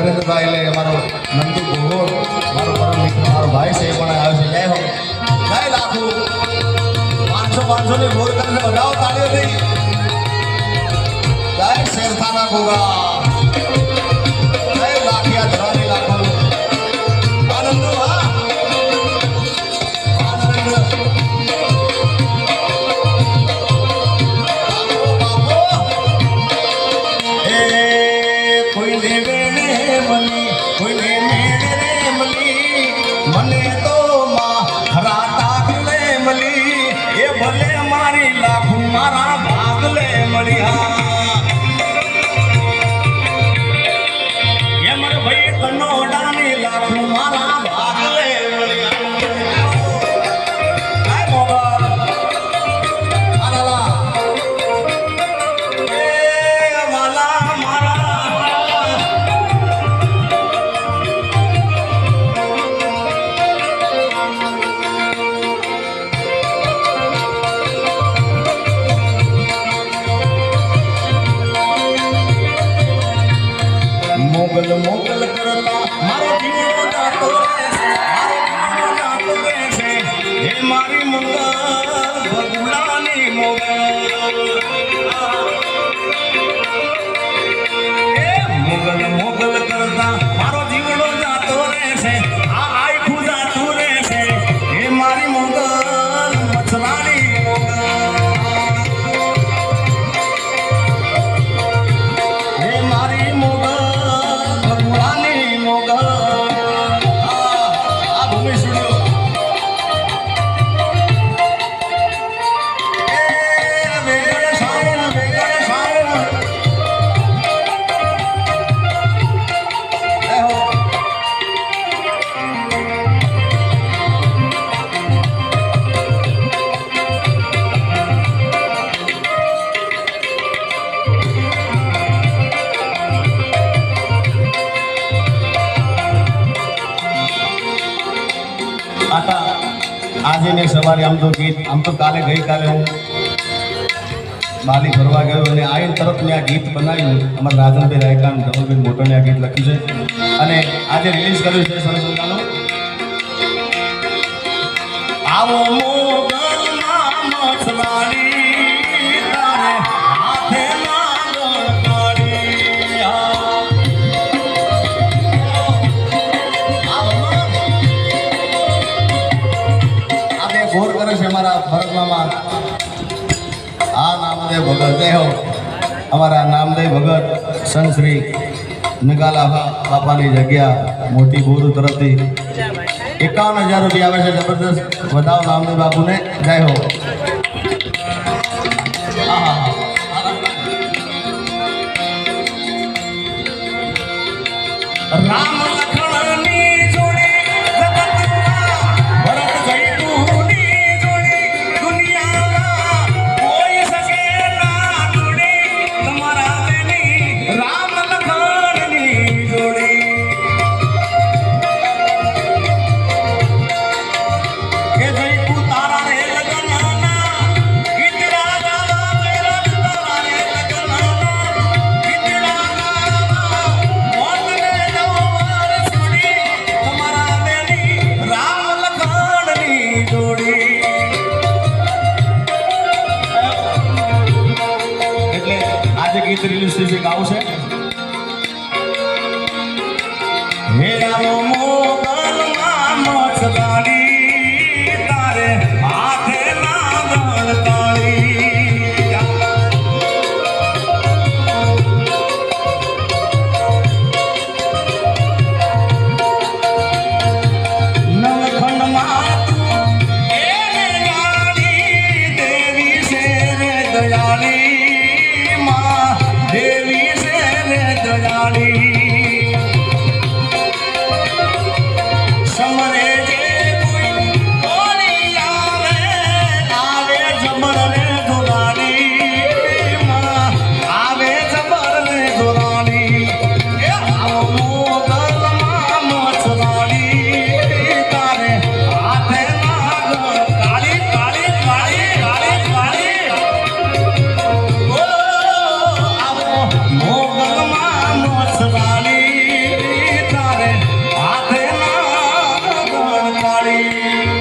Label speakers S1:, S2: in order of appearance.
S1: નરેન્દ્રભાઈ એટલે અમારો નંદુ ગોગોળ મારો પરમ મિત્ર મારો ભાઈ છે એ પણ આવ્યો છે. જય હો. જય લાખો. પાંચસો પાંચસો ની બોલ કરીને વધાવો તાળીઓથી. જય શેરખાના ગોગા. મોગલ મોગલ કરતા મારો જીવનો જાતો રહેશે મારો જીવનો જાતો છે હે મારી મોગલ. આટા આજે ને સવારે આમ તો ગીત, આમ તો કાલે ગઈકાલે હું બાલી ફરવા ગયો અને આઈન તરફ મેં આ ગીત બનાવ્યું. અમારા રાજનભાઈ રાયકાન, ધવલભાઈ મોટોને આ ગીત લખ્યું છે. અને આજે રિલીઝ કર્યું છે સરસ મજાનું. આવો મોગલમાં મસવાડી અમારા ભરતમામા આ નામદેવ ભગત. હો. અમારા નામદેવ ભગત સંશ્રી નગાલા બાપાની જગ્યા, મોટી બોરુ તરફથી એકાવન હજાર રૂપિયા આવે છે જબરદસ્ત વધાવ નામદેવ બાપુને. જય હો. થયું છે ગાવું છે? હે રામ Amen.